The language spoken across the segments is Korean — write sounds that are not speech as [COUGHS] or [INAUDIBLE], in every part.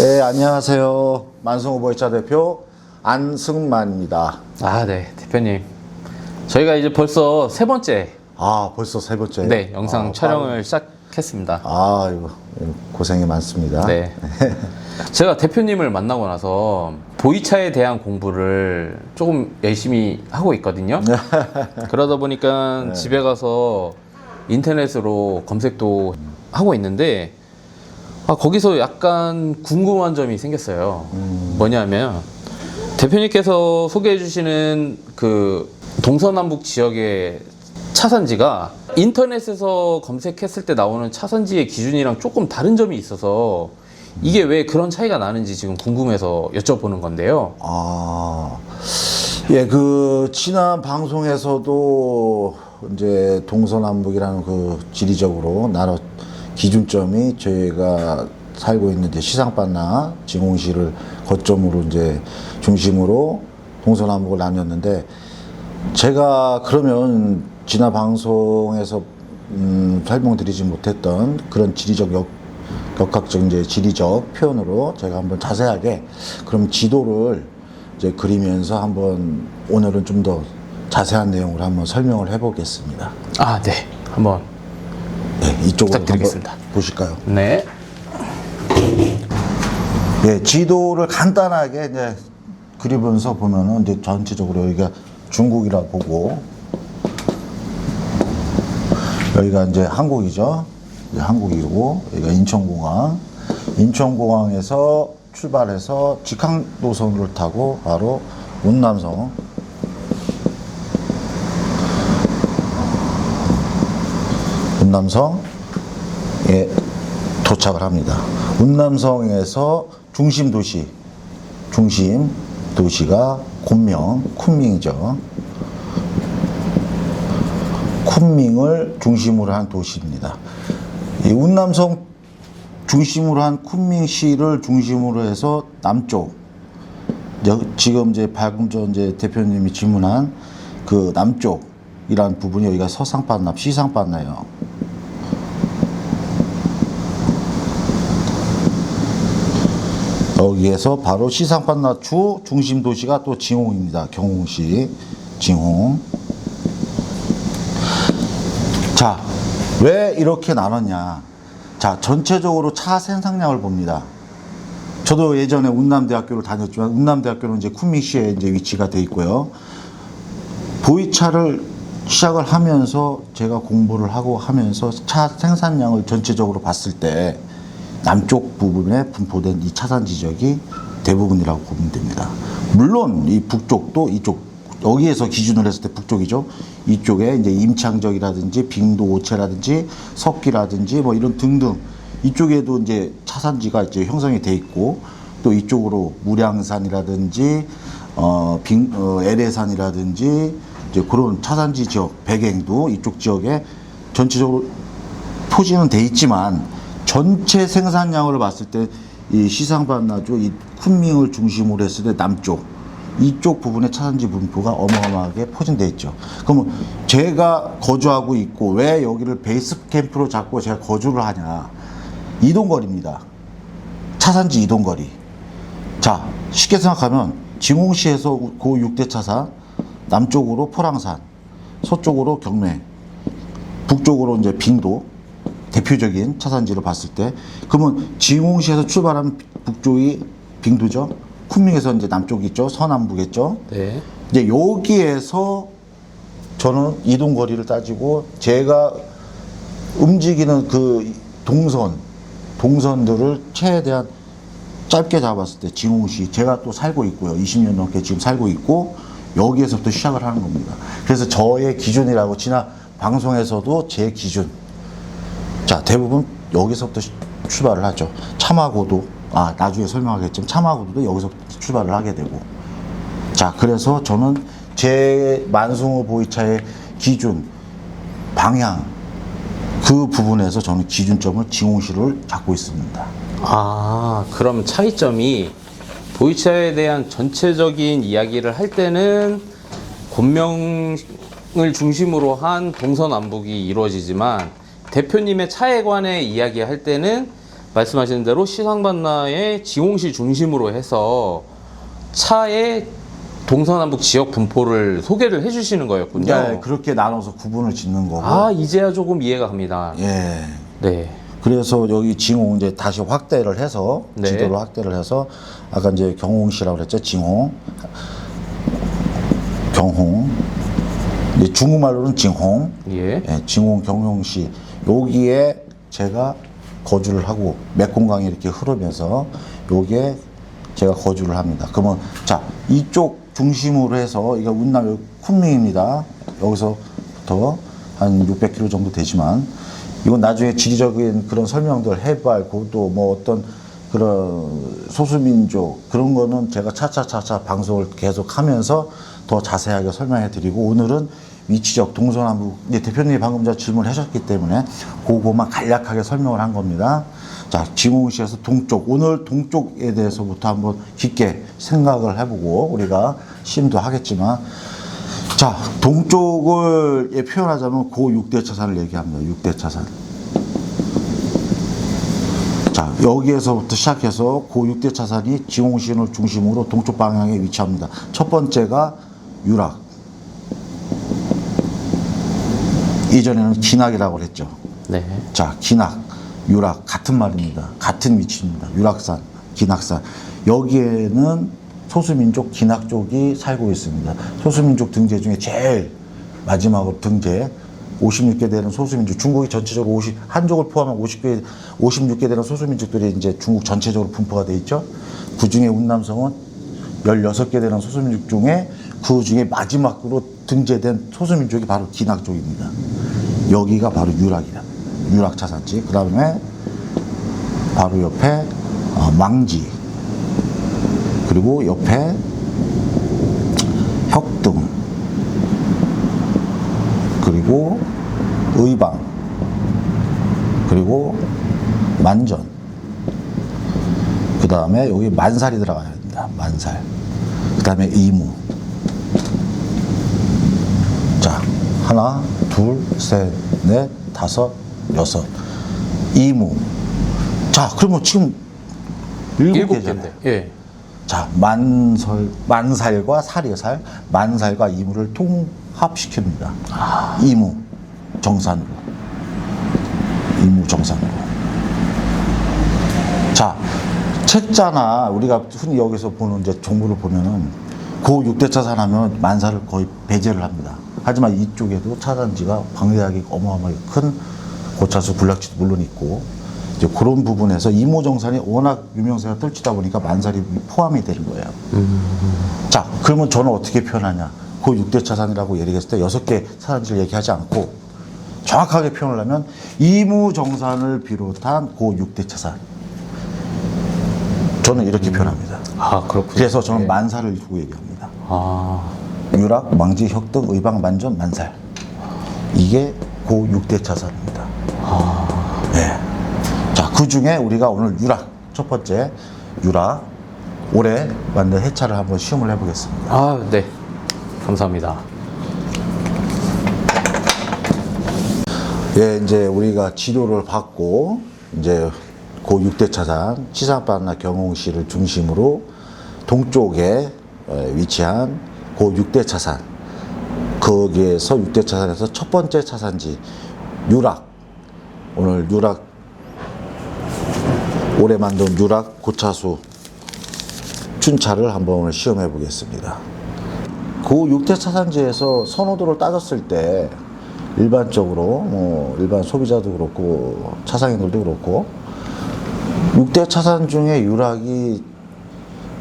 네, 안녕하세요. 만성 후보이차 대표 안승만입니다. 아, 네, 대표님. 저희가 이제 벌써 세 번째 아, 벌써 세 번째. 네, 영상 아, 촬영을 시작했습니다. 아, 이거 고생이 많습니다. 네. [LAUGHS] 제가 대표님을 만나고 나서 보이차에 대한 공부를 조금 열심히 하고 있거든요. [LAUGHS] 그러다 보니까 집에 가서 인터넷으로 검색도 하고 있는데 아, 거기서 약간 궁금한 점이 생겼어요. 뭐냐면 대표님께서 소개해 주시는 그 동서남북 지역의 차산지가 인터넷에서 검색했을 때 나오는 차산지의 기준이랑 조금 다른 점이 있어서 이게 왜 그런 차이가 나는지 지금 궁금해서 여쭤보는 건데요. 아, 예, 그, 지난 방송에서도 이제 동서남북이라는 그 지리적으로 나눠 기준점이 저희가 살고 있는 이제 시상반나 진공시를 거점으로 이제 중심으로 동서남북을 나뉘었는데 제가 그러면 지난 방송에서 음, 설명드리지 못했던 그런 지리적 역, 역학적 이제 지리적 표현으로 제가 한번 자세하게 그럼 지도를 이제 그리면서 한번 오늘은 좀 더 자세한 내용을 한번 설명을 해보겠습니다. 아, 네. 한번. 네, 이쪽으로 부탁드리겠습니다. 한번 보실까요? 네. 예, 지도를 간단하게 이제 그리면서 보면은 이제 전체적으로 여기가 중국이라 보고 여기가 이제 한국이죠. 이제 한국이고 여기가 인천공항. 인천공항에서 출발해서 직항 노선을 타고 바로 운남성 운남성에 도착을 합니다. 운남성에서 중심 도시, 중심 도시가 곤명, 쿤밍이죠. 쿤밍을 중심으로 한 도시입니다. 이 운남성 중심으로 한 쿤밍시를 중심으로 해서 남쪽, 여- 지금 이제 방금 전 이제 대표님이 질문한 그 남쪽이라는 부분이 여기가 서상반납, 시상반나예요. 여기에서 바로 시상반나추 중심 도시가 또 징홍입니다. 경홍시 징홍. 자, 왜 이렇게 나눴냐? 자, 전체적으로 차 생산량을 봅니다. 저도 예전에 운남대학교를 다녔지만 운남대학교는 이제 쿤밍시에 이제 위치가 돼 있고요. 보이차를 시작을 하면서 제가 공부를 하고 하면서 차 생산량을 전체적으로 봤을 때 남쪽 부분에 분포된 이 차산 지적이 대부분이라고 보면 됩니다. 물론 이 북쪽도 이쪽 여기에서 기준을 했을 때 북쪽이죠. 이쪽에 이제 임창적이라든지 빙도 오체라든지 석기라든지 뭐 이런 등등 이쪽에도 이제 차산지가 이제 형성이 돼 있고 또 이쪽으로 무량산이라든지 어, 빙, 어, LA산이라든지 이제 그런 차산지 지역 배경도 이쪽 지역에 전체적으로 토지는 돼 있지만 전체 생산량을 봤을 때 이 시상반나주 이 쿤밍을 중심으로 했을 때 남쪽 이쪽 부분의 차산지 분포가 어마어마하게 포진돼 있죠. 그러면 제가 거주하고 있고 왜 여기를 베이스 캠프로 잡고 제가 거주를 하냐? 이동거리입니다. 차산지 이동거리. 자, 쉽게 생각하면 진공시에서 고 6대 차산, 남쪽으로 포랑산, 서쪽으로 경매, 북쪽으로 이제 빙도, 대표적인 차산지를 봤을 때, 그러면 진공시에서 출발한 북쪽이 빙도죠. 쿤밍에서 이제 남쪽이 있죠. 서남북이겠죠. 네. 이제 여기에서 저는 이동 거리를 따지고 제가 움직이는 그 동선, 동선들을 최대한 짧게 잡았을 때 진홍시 제가 또 살고 있고요. 20년 넘게 지금 살고 있고 여기에서부터 시작을 하는 겁니다. 그래서 저의 기준이라고 지난 방송에서도 제 기준. 자, 대부분 여기서부터 시- 출발을 하죠. 참하고도 아, 나중에 설명하겠지만 참하고도 여기서부터 출발을 하게 되고 자, 그래서 저는 제 만승호 보이차의 기준, 방향, 그 부분에서 저는 기준점을 진홍시를 잡고 있습니다. 아, 그럼 차이점이 보이차에 대한 전체적인 이야기를 할 때는 곤명을 중심으로 한 동서남북이 이루어지지만 대표님의 차에 관해 이야기할 때는 말씀하신 대로 시상반나의 지공시 중심으로 해서 차의 동서남북 지역 분포를 소개를 해주시는 거였군요. 네, 그렇게 나눠서 구분을 짓는 거고. 아 이제야 조금 이해가 갑니다. 예. 네. 그래서 여기 진홍 이제 다시 확대를 해서 네. 지도를 확대를 해서 아까 이제 경홍시라고 그랬죠 진홍 경홍 중국말로는 진홍 예. 예, 진홍 경홍시 여기에 제가 거주를 하고 메콩강이 이렇게 흐르면서 여기에 제가 거주를 합니다. 그러면 자 이쪽 중심으로 해서 이게 운남 쿤밍입니다. 여기서부터 한 600km 정도 되지만 이건 나중에 지리적인 그런 설명들 해발 고도 뭐 어떤 그런 소수민족 그런 거는 제가 차차차차 방송을 계속 하면서 더 자세하게 설명해 드리고 오늘은 위치적 동서남북 이제 대표님이 방금 저 질문을 하셨기 때문에 그거만 간략하게 설명을 한 겁니다. 자, 지공시에서 동쪽 오늘 동쪽에 대해서부터 한번 깊게 생각을 해보고 우리가 시험도 하겠지만 자, 동쪽을 예, 표현하자면 고 6대 차산을 얘기합니다. 6대 차산. 자, 여기에서부터 시작해서 고 6대 차산이 지공신을 중심으로 동쪽 방향에 위치합니다. 첫 번째가 유락. 이전에는 기낙이라고 그랬죠. 네. 자, 기낙, 유락 같은 말입니다. 같은 위치입니다. 유락산, 기낙산. 여기에는 소수민족 기낙 쪽이 살고 있습니다. 소수민족 등재 중에 제일 마지막으로 등재 56개 되는 소수민족, 중국이 전체적으로 50, 한족을 포함한 50개, 56개 되는 소수민족들이 이제 중국 전체적으로 분포가 돼 있죠. 그 중에 운남성은 16개 되는 소수민족 중에 그 중에 마지막으로 등재된 소수민족이 바로 기낙 쪽입니다. 여기가 바로 유락이다. 유락 차산지. 그 다음에 바로 옆에 어, 망지. 그리고 옆에 혁등. 그리고 의방. 그리고 만전. 그 다음에 여기 만살이 들어가야 됩니다. 만살. 그 다음에 이무. 자, 하나, 둘, 셋, 넷, 다섯, 여섯. 이무. 자, 그러면 지금 일곱. 개인데. 예. 자, 만설, 만살과 살이요, 살. 만살과 이무를 통합시킵니다. 이무, 정산으로. 이무, 정산으로. 자, 책자나 우리가 흔히 여기서 보는 이제 정보를 보면은 고 6대 차 산 하면 만사를 거의 배제를 합니다. 하지만 이쪽에도 차산지가 방대하게 어마어마하게 큰 고차수 군락지도 물론 있고 이제 그런 부분에서 이모정산이 워낙 유명세가 떨치다 보니까 만살이 포함이 되는 거예요. 자, 그러면 저는 어떻게 표현하냐? 그 6대 차산이라고 얘기했을 때 여섯 개 차산지를 얘기하지 않고 정확하게 표현을 하면 이무정산을 비롯한 고 6대 차산. 저는 이렇게 표현합니다. 아 그렇군요. 그래서 저는 예. 만살을 두고 얘기합니다. 아 유락, 망지, 혁등, 의방, 만전, 만살. 이게 고 6대 차산입니다. 네. 자, 그 중에 우리가 오늘 유락, 첫 번째 유락, 올해 만든 해차를 한번 시험을 해보겠습니다. 아, 네. 감사합니다. 예, 이제 우리가 지도를 받고, 이제 고 6대 차산, 치사바나 경홍시를 중심으로 동쪽에 에, 위치한 고 6대 차산, 거기에서 6대 차산에서 첫 번째 차산지, 유락. 오늘 유락, 올해 만든 유락 고차수 춘차를 한번 오늘 시험해 보겠습니다. 그 6대 차산지에서 선호도를 따졌을 때 일반적으로 뭐 일반 소비자도 그렇고 차상인들도 그렇고 6대 차산 중에 유락이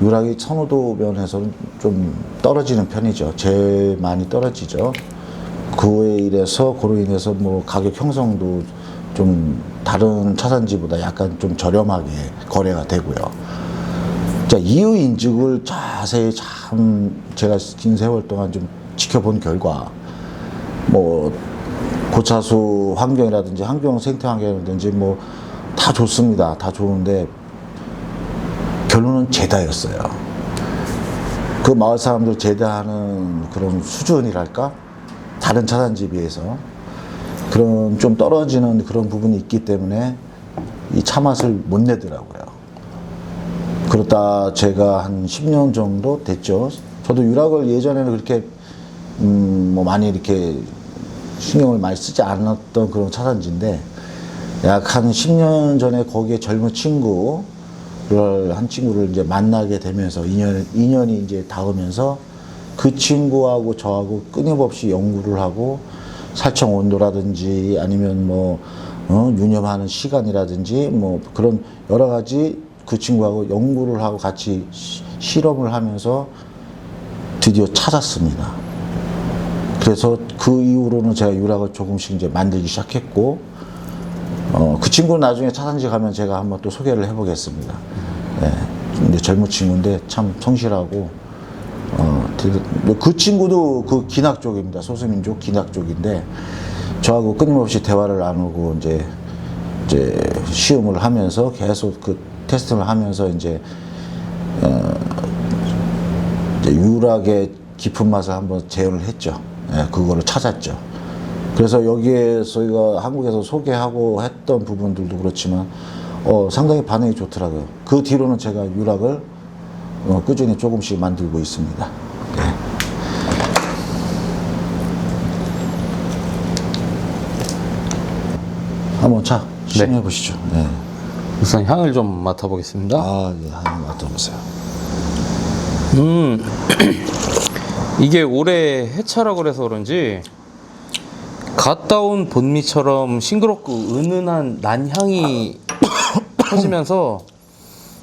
유락이 선호도 면에서는 좀 떨어지는 편이죠. 제일 많이 떨어지죠. 그에 이래서 그로 인해서 뭐 가격 형성도 좀 다른 차산지보다 약간 좀 저렴하게 거래가 되고요. 자, 이유 인증을 자세히 참 제가 긴 세월 동안 좀 지켜본 결과 뭐 고차수 환경이라든지 환경 생태 환경이라든지 뭐 다 좋습니다. 다 좋은데 결론은 제다였어요. 그 마을 사람들 제다하는 그런 수준이랄까 다른 차단지에 비해서 그런 좀 떨어지는 그런 부분이 있기 때문에 이 차 맛을 못 내더라고요. 그러다 제가 한 10년 정도 됐죠. 저도 유락을 예전에는 그렇게 음, 뭐 많이 이렇게 신경을 많이 쓰지 않았던 그런 차산지인데 약 한 10년 전에 거기에 젊은 친구를 한 친구를 이제 만나게 되면서 인연 인연이 이제 닿으면서 그 친구하고 저하고 끊임없이 연구를 하고 살청 온도라든지 아니면 뭐 어, 유념하는 시간이라든지 뭐 그런 여러 가지 그 친구하고 연구를 하고 같이 시- 실험을 하면서 드디어 찾았습니다. 그래서 그 이후로는 제가 유락을 조금씩 이제 만들기 시작했고, 어, 그 친구는 나중에 차산지 가면 제가 한번 또 소개를 해보겠습니다. 예. 근데 젊은 친구인데 참 성실하고, 어, 되게- 그 친구도 그 기낙 쪽입니다. 소수민족 기낙 쪽인데, 저하고 끊임없이 대화를 나누고, 이제, 이제 시험을 하면서 계속 그 테스트를 하면서 이제, 이제 유락의 깊은 맛을 한번 재현을 했죠. 예, 그거를 찾았죠. 그래서 여기에 저희가 한국에서 소개하고 했던 부분들도 그렇지만 어, 상당히 반응이 좋더라고요. 그 뒤로는 제가 유락을 어, 꾸준히 조금씩 만들고 있습니다. 예. 한번 차 시음해 보시죠. 예. 우선 향을 좀 맡아보겠습니다. 아, 예, 한번 맡아보세요. [CLEARS THROAT] 이게 올해 해차라 그래서 그런지 갔다 온 본미처럼 싱그럽고 은은한 난향이 [COUGHS] 퍼지면서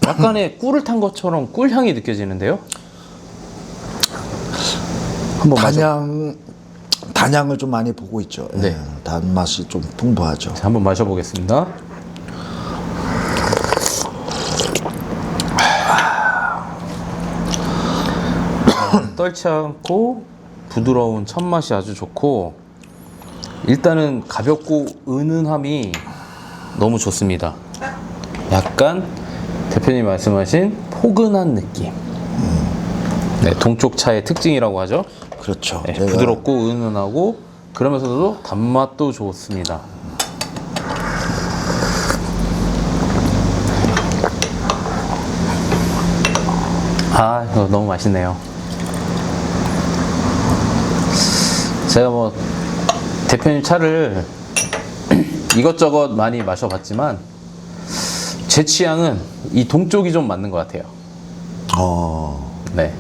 약간의 꿀을 탄 것처럼 꿀향이 느껴지는데요. 한번 마셔, 단양 단양을 좀 많이 보고 있죠. 네. 예, 단맛이 좀 풍부하죠. 자, 한번 마셔보겠습니다. [COUGHS] 떨지 않고 부드러운 첫 맛이 아주 좋고 일단은 가볍고 은은함이 너무 좋습니다. 약간 대표님 말씀하신 포근한 느낌. 네, 동쪽 차의 특징이라고 하죠. 그렇죠. 네, 제가 부드럽고 은은하고 그러면서도 단맛도 좋습니다. 아, 이거 너무 맛있네요. 제가 뭐 대표님 차를 [CLEARS THROAT] 이것저것 많이 마셔봤지만 제 취향은 이 동쪽이 좀 맞는 것 같아요. 어, 네.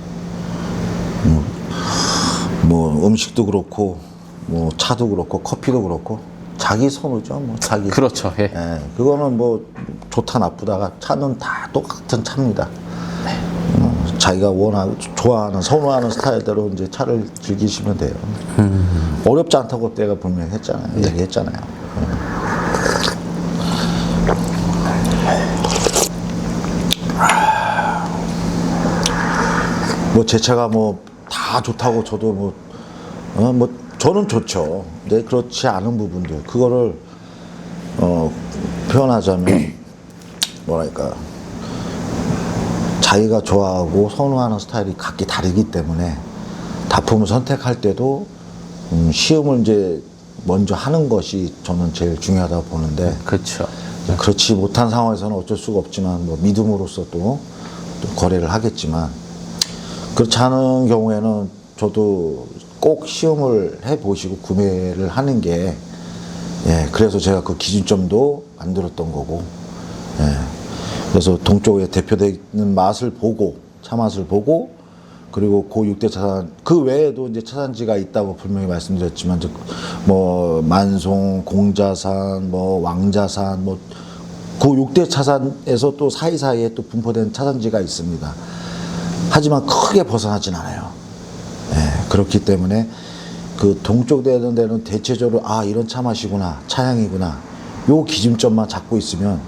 뭐 음식도 그렇고 뭐 차도 그렇고 커피도 그렇고 자기 선호죠. 뭐 자기. 그렇죠. 예. 예, 그거는 뭐 좋다 나쁘다가 차는 다 똑같은 차입니다. 어, 자기가 원하고 좋아하는 선호하는 스타일대로 이제 차를 즐기시면 돼요. 어렵지 않다고 내가 분명히 했잖아요. 얘기했잖아요. 뭐 제 차가 뭐 다 좋다고 저도 뭐, 어, 뭐 저는 좋죠. 근데 그렇지 않은 부분들 그거를 어, 표현하자면 뭐랄까 자기가 좋아하고 선호하는 스타일이 각기 다르기 때문에 다품을 선택할 때도 음, 시음을 이제 먼저 하는 것이 저는 제일 중요하다고 보는데 그렇죠. 그렇지 못한 상황에서는 어쩔 수가 없지만 뭐 믿음으로써 또, 또 거래를 하겠지만 그렇지 않은 경우에는 저도 꼭 시험을 해 보시고 구매를 하는 게 예, 그래서 제가 그 기준점도 만들었던 거고 예, 그래서 동쪽에 대표되는 맛을 보고 차 맛을 보고 그리고 고 6대 차산 그 외에도 이제 차산지가 있다고 분명히 말씀드렸지만 뭐 만송, 공자산, 뭐 왕자산 뭐그 6대 차산에서 또 사이사이에 또 분포된 차산지가 있습니다. 하지만 크게 벗어나진 않아요. 예, 그렇기 때문에 그 동쪽 되는 데는 대체적으로 아 이런 차 맛이구나 차향이구나 요 기준점만 잡고 있으면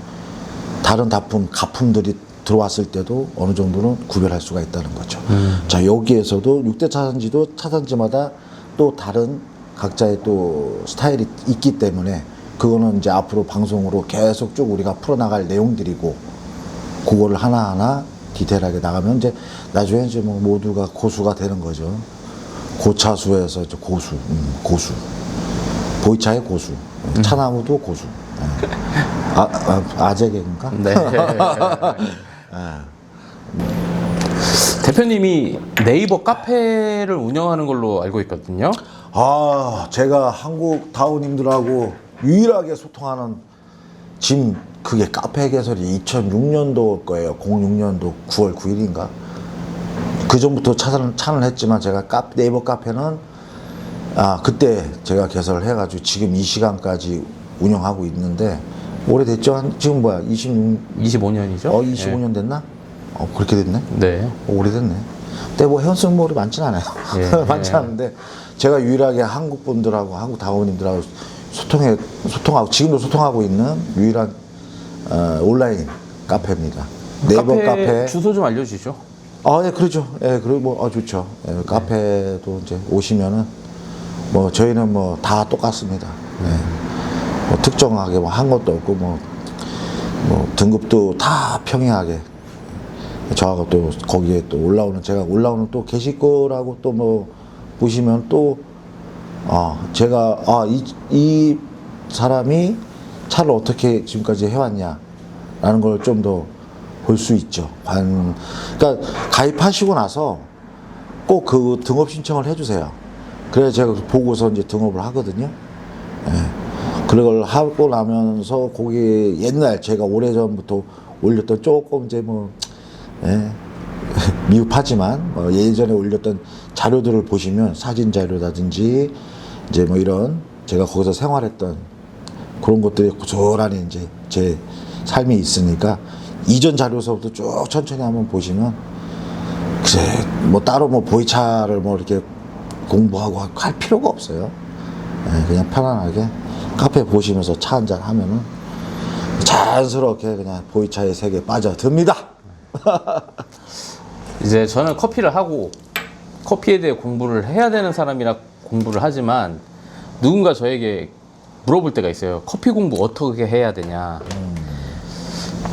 다른 다품 가품들이 들어왔을 때도 어느 정도는 구별할 수가 있다는 거죠. 자 여기에서도 6대 차산지도 차산지마다 또 다른 각자의 또 스타일이 있기 때문에 그거는 이제 앞으로 방송으로 계속 쭉 우리가 풀어나갈 내용들이고 그거를 하나하나 디테일하게 나가면 이제 나중에 이제 뭐 모두가 고수가 되는 거죠. 고차수에서 이제 고수, 음, 고수. 보이차의 고수. 차나무도 고수. 아, 아 아재개인가? [LAUGHS] 네. 대표님이 네이버 카페를 운영하는 걸로 알고 있거든요. 아, 제가 한국 다우님들하고 유일하게 소통하는 지금 그게 카페 개설이 2006년도 거예요. 06년도 9월 9일인가. 그 전부터 차를, 차는 했지만 제가 카, 네이버 카페는 아, 그때 제가 개설을 해가지고 지금 이 시간까지 운영하고 있는데 오래됐죠? 한, 지금 뭐야? 26, 25년이죠. 어, 25년 됐나? 어, 그렇게 됐네? 네. 어, 오래됐네. 근데 뭐 현승몰이 많진 않아요. 예, [LAUGHS] 많진 예. 않은데 제가 유일하게 한국 분들하고 한국 다원님들하고 소통해 소통하고 지금도 소통하고 있는 유일한 어, 온라인 카페입니다. 네이버 카페. 주소 좀 알려주시죠. 아, 예, 그러죠. 예, 그리고 뭐, 아, 좋죠. 예, 카페도 이제 오시면은 뭐 저희는 뭐 다 똑같습니다. 예. 뭐 특정하게 뭐 한 것도 없고 뭐, 뭐 등급도 다 평이하게 저하고 또 거기에 또 올라오는 제가 올라오는 또 게시글하고 또 뭐 보시면 또 아, 제가 아, 이, 이 사람이 차를 어떻게 지금까지 해왔냐라는 걸 좀 더 볼 수 있죠. 관, 그러니까 가입하시고 나서 꼭 그 등업 신청을 해주세요. 그래야 제가 보고서 이제 등업을 하거든요. 예. 그걸 하고 나면서 거기 옛날 제가 오래전부터 올렸던 조금 이제 뭐, 예. [LAUGHS] 미흡하지만 뭐 예전에 올렸던 자료들을 보시면 사진 자료라든지 이제 뭐 이런 제가 거기서 생활했던 그런 것들이 고스란히 이제 제 삶이 있으니까 이전 자료서부터 쭉 천천히 한번 보시면 글쎄 뭐 따로 뭐 보이차를 뭐 이렇게 공부하고 할 필요가 없어요. 예, 그냥 편안하게 카페 보시면서 차 한잔 하면은 자연스럽게 그냥 보이차의 세계에 빠져듭니다. [LAUGHS] 이제 저는 커피를 하고 커피에 대해 공부를 해야 되는 사람이라 공부를 하지만 누군가 저에게 물어볼 때가 있어요. 커피 공부 어떻게 해야 되냐.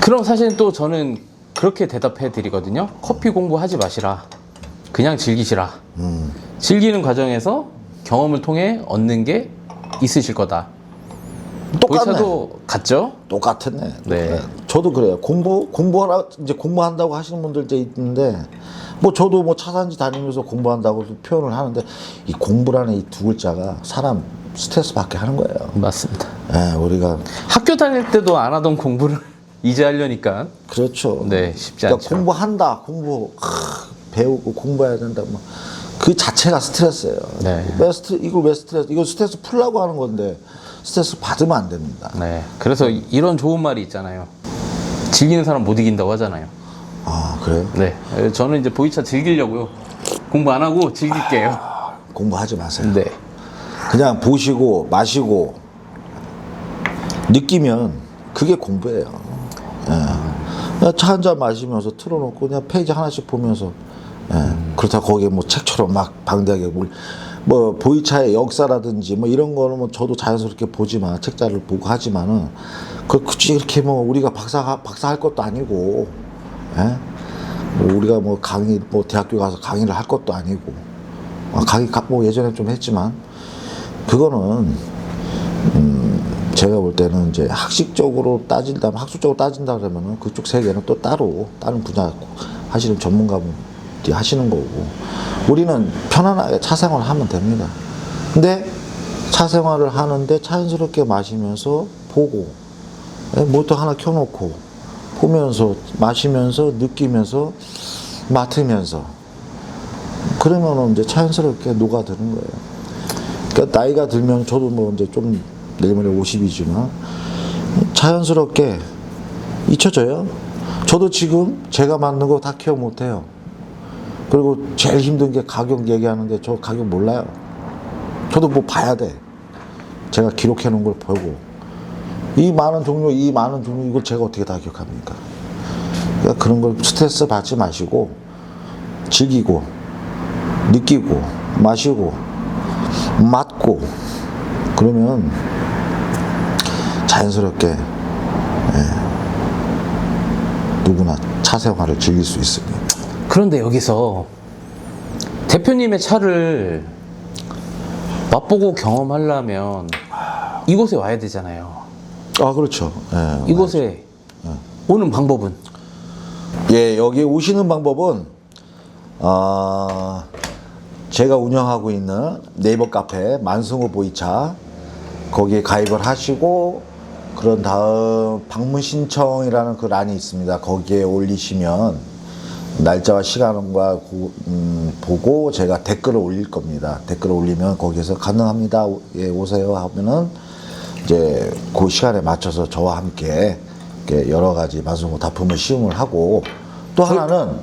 그럼 사실 또 저는 그렇게 대답해 드리거든요. 커피 공부하지 마시라. 그냥 즐기시라. 즐기는 과정에서 경험을 통해 얻는 게 있으실 거다. 똑같네. 보이차도 같죠? 똑같았네. 네. 저도 그래요. 공부 공부하라 이제 공부한다고 하시는 분들 이제 있는데 뭐 저도 뭐 차산지 다니면서 공부한다고 표현을 하는데 이 공부라는 이 두 글자가 사람 스트레스 받게 하는 거예요. 맞습니다. 예, 우리가 학교 다닐 때도 안 하던 공부를 [LAUGHS] 이제 하려니까 그렇죠. 네, 쉽지 그러니까 않죠. 공부한다, 공부 하, 배우고 공부해야 된다. 뭐 그 자체가 스트레스예요. 네. 왜 스트 이걸 왜 스트레스? 이거 스트레스 풀라고 하는 건데 스트레스 받으면 안 됩니다. 네. 그래서 이런 좋은 말이 있잖아요. 즐기는 사람 못 이긴다고 하잖아요. 아 그래요? 네. 저는 이제 보이차 즐기려고요. 공부 안 하고 즐길게요. 공부하지 마세요. 네. 그냥 보시고 마시고 느끼면 그게 공부예요. 예. 차한 잔 마시면서 틀어놓고 그냥 페이지 하나씩 보면서 예. 그렇다 고 거기에 뭐 책처럼 막 방대하게 뭘- 뭐 보이차의 역사라든지 뭐 이런 거는 뭐 저도 자연스럽게 보지만 책자를 보고 하지만은 그 굳이 이렇게 뭐 우리가 박사 박사 할 것도 아니고 예? 뭐 우리가 뭐 강의 뭐 대학교 가서 강의를 할 것도 아니고 아, 강의 가- 뭐 예전에 좀 했지만 그거는 음, 제가 볼 때는 이제 학식적으로 따진다면 학술적으로 따진다 그러면은 그쪽 세계는 또 따로 다른 분야 하시는 전문가분들이 하시는 거고 우리는 편안하게 차 생활을 하면 됩니다. 근데 차 생활을 하는데 자연스럽게 마시면서 보고 예, 모터 하나 켜놓고 보면서 마시면서 느끼면서 맡으면서 그러면은 이제 자연스럽게 녹아드는 거예요. 그러니까 나이가 들면 저도 뭐 이제 좀 모레 50이지만 자연스럽게 잊혀져요. 저도 지금 제가 맞는 거다 기억 못 해요. 그리고 제일 힘든 게 가격 얘기하는데 저 가격 몰라요. 저도 뭐 봐야 돼. 제가 기록해 놓은 걸 보고 이 많은 종류, 이 많은 종류 이걸 제가 어떻게 다 기억합니까? 그러니까 그런 걸 스트레스 받지 마시고 즐기고 느끼고 마시고 맞고 그러면 자연스럽게 예, 누구나 차 생활을 즐길 수 있습니다. 그런데 여기서 대표님의 차를 맛보고 경험하려면 이곳에 와야 되잖아요. 아 그렇죠. 예. 이곳에 오는 방법은 예, 여기 오시는 방법은 아 제가 운영하고 있는 네이버 카페 만승호 보이차 거기에 가입을 하시고 그런 다음 방문 신청이라는 그 란이 있습니다. 거기에 올리시면 날짜와 시간과 고- 음, 보고 제가 댓글을 올릴 겁니다. 댓글을 올리면 거기에서 가능합니다. 예, 오세요 하면은 이제 그 시간에 맞춰서 저와 함께 이렇게 여러 가지 만성고 다품을 시음을 하고 또 하나는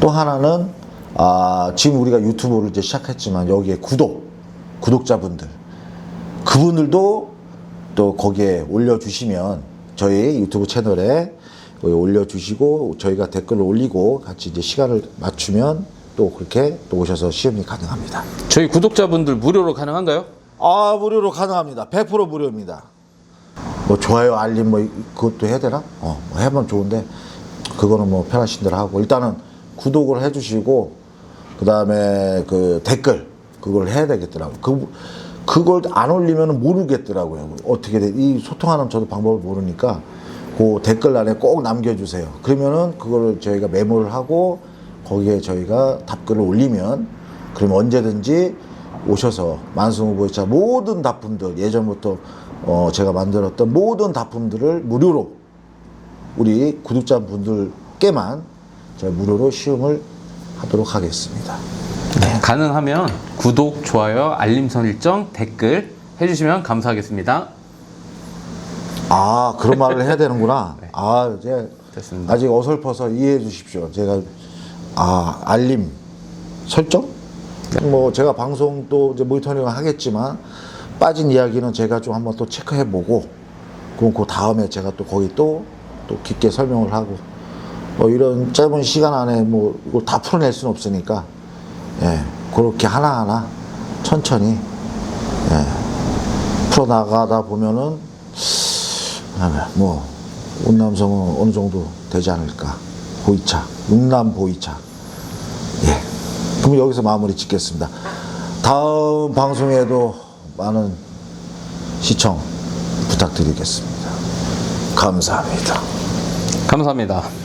또 하나는 아 지금 우리가 유튜브를 이제 시작했지만 여기에 구독 구독자분들 그분들도 또 거기에 올려주시면 저희 유튜브 채널에 올려주시고 저희가 댓글을 올리고 같이 이제 시간을 맞추면 또 그렇게 또 오셔서 시음이 가능합니다. 저희 구독자분들 무료로 가능한가요? 아 무료로 가능합니다. 100% 무료입니다. 뭐 좋아요 알림 뭐 그것도 해야 되나? 어, 뭐 해보면 좋은데 그거는 뭐 편하신 대로 하고 일단은 구독을 해주시고 그 다음에 그 댓글 그걸 해야 되겠더라고. 그 그걸 안 올리면 모르겠더라고요. 어떻게 돼? 이 소통하는 저도 방법을 모르니까 그 댓글란에 꼭 남겨주세요. 그러면은 그거를 저희가 메모를 하고 거기에 저희가 답글을 올리면 그러면 언제든지 오셔서 만승 후보이차 모든 답품들 예전부터 어 제가 만들었던 모든 답품들을 무료로 우리 구독자 분들께만 제가 무료로 시음을 하도록 하겠습니다. 가능하면 구독, 좋아요, 알림 설정, 댓글 해주시면 감사하겠습니다. 아 그런 말을 해야 되는구나. [LAUGHS] 아 이제 됐습니다. 아직 어설퍼서 이해해 주십시오. 제가 아 알림 설정? 뭐 제가 방송도 이제 모니터링을 하겠지만 빠진 이야기는 제가 좀 한번 또 체크해 보고 그럼 그 다음에 제가 또 거기 또또 깊게 설명을 하고 뭐 이런 짧은 시간 안에 뭐 다 풀어낼 수는 없으니까 예 그렇게 하나 하나 천천히 예 풀어 나가다 보면은 아, 뭐 운남성은 어느 정도 되지 않을까? 보이차. 운남 보이차. 예. 그럼 여기서 마무리 짓겠습니다. 다음 방송에도 많은 시청 부탁드리겠습니다. 감사합니다. 감사합니다.